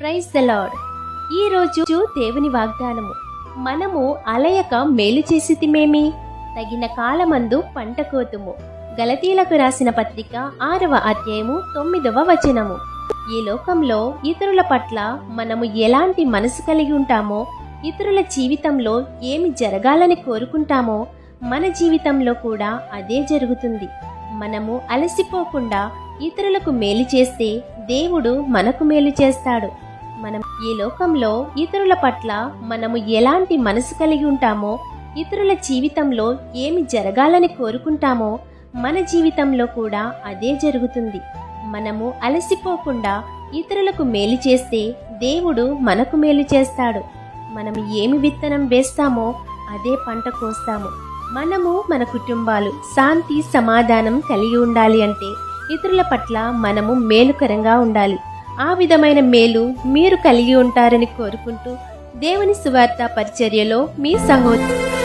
Praise the lord ఈ రోజు దేవుని వాగ్దానము. మనము అలయక మేలు చేసితిమేమి? తగిన కాలమందు పంట కోతుము. గలతీలకు రాసిన పత్రిక ఆరవ అధ్యాయము తొమ్మిదవ వచనము. ఈ లోకంలో ఇతరుల పట్ల మనము ఎలాంటి మనసు కలిగి ఉంటామో ఇతరుల జీవితంలో ఏమి జరగాలని కోరుకుంటామో మన జీవితంలో కూడా అదే జరుగుతుంది. మనము అలసిపోకుండా ఇతరులకు మేలు చేస్తే దేవుడు మనకు మేలు చేస్తాడు. మనం ఈ లోకంలో ఇతరుల పట్ల మనము ఎలాంటి మనసు కలిగి ఉంటామో ఇతరుల జీవితంలో ఏమి జరగాలని కోరుకుంటామో మన జీవితంలో కూడా అదే జరుగుతుంది. మనము అలసిపోకుండా ఇతరులకు మేలు చేస్తే దేవుడు మనకు మేలు చేస్తాడు. మనం ఏమి విత్తనం వేస్తామో అదే పంట కోస్తాము. మనము మన కుటుంబాలు శాంతి సమాధానం కలిగి ఉండాలి అంటే ఇతరుల పట్ల మనము మేలుకరంగా ఉండాలి. ఆ విధమైన మేలు మీరు కలిగి ఉంటారని కోరుకుంటూ దేవుని సువార్త పరిచర్యలో మీ సహోదరు